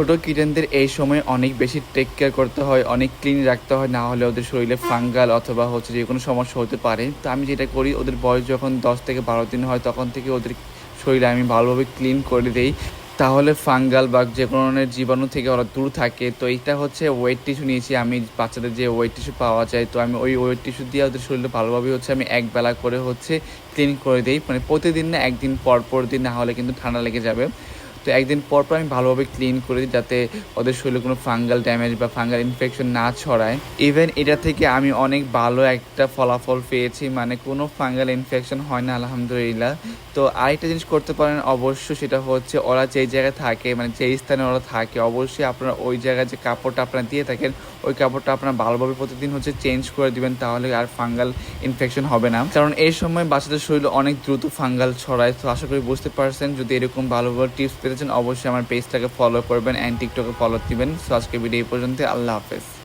ছোট কিটেনদের এই সময় অনেক বেশি টেক কেয়ার করতে হয়, অনেক ক্লিন রাখতে হয়, না হলে ওদের শরীরে ফাঙ্গাল অথবা হচ্ছে যে কোনো সমস্যা হতে পারে। তো আমি যেটা করি, ওদের বয়স যখন দশ থেকে বারো দিন হয়, তখন থেকে ওদের শরীরে আমি ভালোভাবে ক্লিন করে দিই। তাহলে ফাঙ্গাল বা যে কোনো ধরনের জীবাণু থেকে ওরা দূর থাকে। তো এইটা হচ্ছে ওয়েট টিস্যু নিয়েছি আমি, বাচ্চাদের যে ওয়েট টিস্যু পাওয়া যায়, তো আমি ওই ওয়েট টিস্যু দিয়ে ওদের শরীরে ভালোভাবে হচ্ছে আমি এক বেলা করে হচ্ছে ক্লিন করে দিই। মানে প্রতিদিন না, একদিন পর পর দিন, না হলে কিন্তু ঠান্ডা লেগে যাবে। তো একদিন পর পর আমি ভালোভাবে ক্লিন করে দিই যাতে ওদের শরীরে কোনো ফাঙ্গাল ড্যামেজ বা ফাঙ্গাল ইনফেকশন না ছড়ায়। ইভেন এটা থেকে আমি অনেক ভালো একটা ফলাফল পেয়েছি মানে কোনো ফাঙ্গাল ইনফেকশন হয় না, আলহামদুলিল্লাহ। তো আরেকটা জিনিস করতে পারেন অবশ্যই সেটা হচ্ছে ওরা যেই জায়গায় থাকে মানে যেই স্থানে ওরা থাকে, অবশ্যই আপনারা ওই জায়গায় যে কাপড়টা আপনারা দিয়ে থাকেন, ওই কাপড়টা আপনারা ভালোভাবে প্রতিদিন হচ্ছে চেঞ্জ করে দিবেন, তাহলে আর ফাঙ্গাল ইনফেকশন হবে না। কারণ এই সময় বাচ্চাদের শরীরে অনেক দ্রুত ফাঙ্গাল ছড়ায়, তো আশা করি বুঝতে পারছেন। যদি এরকম ভালোভাবে ভালো টিপস পেতে চান অবশ্যই আমার পেজটাকে ফলো করবেন অ্যান্ড টিকটকে ফলো দিবেন। সো আজকে ভিডিও এই পর্যন্ত আল্লাহ হাফেজ।